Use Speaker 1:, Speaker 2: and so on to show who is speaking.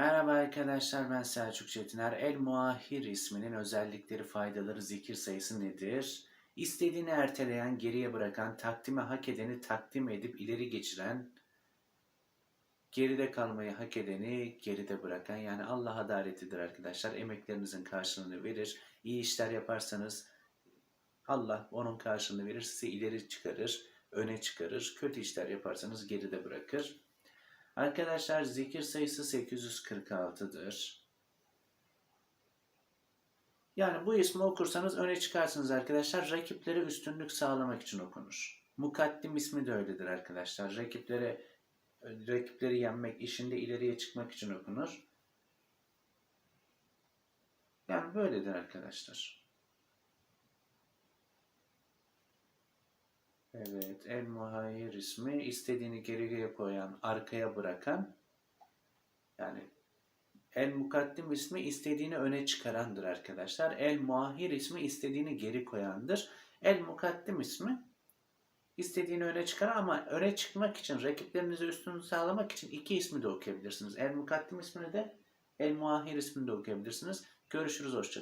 Speaker 1: Merhaba arkadaşlar ben Selçuk Çetiner. El Muahir isminin özellikleri, faydaları, zikir sayısı nedir? İstediğini erteleyen, geriye bırakan, takdime hak edeni takdim edip ileri geçiren, geride kalmayı hak edeni geride bırakan yani Allah adaletidir arkadaşlar. Emeklerinizin karşılığını verir. İyi işler yaparsanız Allah onun karşılığını verir. Sizi ileri çıkarır, öne çıkarır. Kötü işler yaparsanız geride bırakır. Arkadaşlar zikir sayısı 846'dır. Yani bu ismi okursanız öne çıkarsınız arkadaşlar. Rakiplere üstünlük sağlamak için okunur. Mukaddim ismi de öyledir arkadaşlar. Rakiplere rakipleri yenmek, işinde ileriye çıkmak için okunur. Yani böyledir arkadaşlar. Evet, el muhayyer ismi istediğini geriye koyan, arkaya bırakan yani el mukaddim ismi istediğini öne çıkarandır arkadaşlar. El muahir ismi istediğini geri koyandır. El mukaddim ismi istediğini öne çıkar ama öne çıkmak için rakiplerinize üstünlük sağlamak için iki ismi de okuyabilirsiniz. El mukaddim ismini de el muahir ismini de okuyabilirsiniz. Görüşürüz hoşça